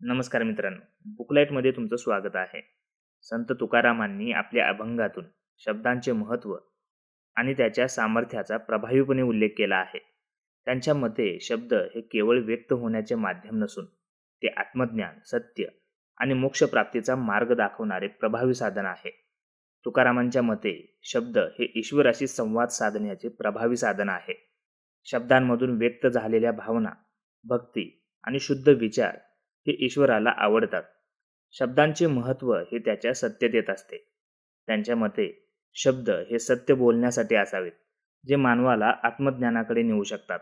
नमस्कार मित्रांनो. बुकलाईटमध्ये तुमचं स्वागत आहे. संत तुकारामांनी आपल्या अभंगातून शब्दांचे महत्त्व आणि त्याच्या सामर्थ्याचा प्रभावीपणे उल्लेख केला आहे. त्यांच्या मते शब्द हे केवळ व्यक्त होण्याचे माध्यम नसून ते आत्मज्ञान सत्य आणि मोक्षप्राप्तीचा मार्ग दाखवणारे प्रभावी साधन आहे. तुकारामांच्या मते शब्द हे ईश्वराशी संवाद साधण्याचे प्रभावी साधन आहे. शब्दांमधून व्यक्त झालेल्या भावना भक्ती आणि शुद्ध विचार हे ईश्वराला आवडतात. शब्दांचे महत्त्व हे त्याच्या सत्यतेत असते. त्यांच्या मते शब्द हे सत्य बोलण्यासाठी असावेत जे मानवाला आत्मज्ञानाकडे नेऊ शकतात.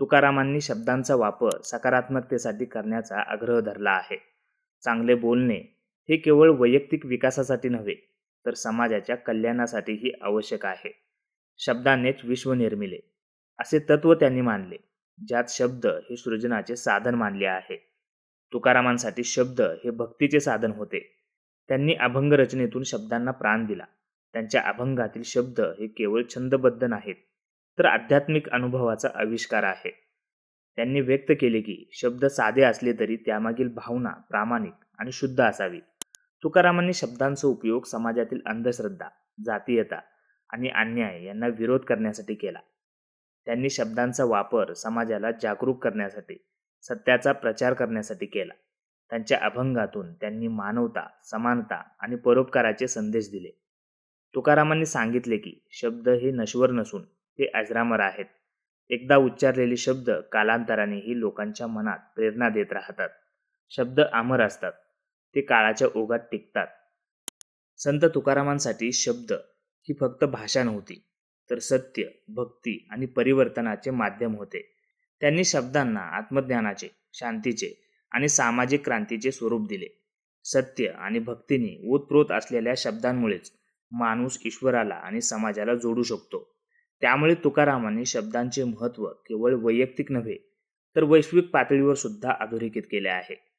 तुकारामांनी शब्दांचा वापर सकारात्मकतेसाठी करण्याचा आग्रह धरला आहे. चांगले बोलणे हे केवळ वैयक्तिक विकासासाठी नव्हे तर समाजाच्या कल्याणासाठीही आवश्यक आहे. शब्दानेच विश्व निर्मिले असे तत्व त्यांनी मानले ज्यात शब्द हे सृजनाचे साधन मानले आहे. तुकारामांसाठी शब्द हे भक्तीचे साधन होते. त्यांनी अभंग रचनेतून शब्दांना प्राण दिला. त्यांच्या अभंगातील शब्द हे केवळ छंदबद्ध नाहीत तर आध्यात्मिक अनुभवाचा आविष्कार आहे. त्यांनी व्यक्त केले की शब्द साधे असले तरी त्यामागील भावना प्रामाणिक आणि शुद्ध असावी. तुकारामांनी शब्दांचा उपयोग समाजातील अंधश्रद्धा जातीयता आणि अन्याय यांना विरोध करण्यासाठी केला. त्यांनी शब्दांचा वापर समाजाला जागरूक करण्यासाठी सत्याचा प्रचार करण्यासाठी केला. त्यांच्या अभंगातून त्यांनी मानवता समानता आणि परोपकाराचे संदेश दिले. तुकारामांनी सांगितले की शब्द हे नश्वर नसून ते अजरामर आहेत. एकदा उच्चारलेले शब्द कालांतरानेही लोकांच्या मनात प्रेरणा देत राहतात. शब्द अमर असतात. ते काळाच्या ओघात टिकतात. संत तुकारामांसाठी शब्द ही फक्त भाषा नव्हती तर सत्य भक्ती आणि परिवर्तनाचे माध्यम होते. त्यांनी शब्दांना आत्मज्ञानाचे शांतीचे आणि सामाजिक क्रांतीचे स्वरूप दिले. सत्य आणि भक्तीने ओतप्रोत असलेल्या शब्दांमुळेच माणूस ईश्वराला आणि समाजाला जोडू शकतो. त्यामुळे तुकारामांनी शब्दांचे महत्त्व केवळ वैयक्तिक नव्हे तर वैश्विक पातळीवर सुद्धा अधोरेखित केले आहे.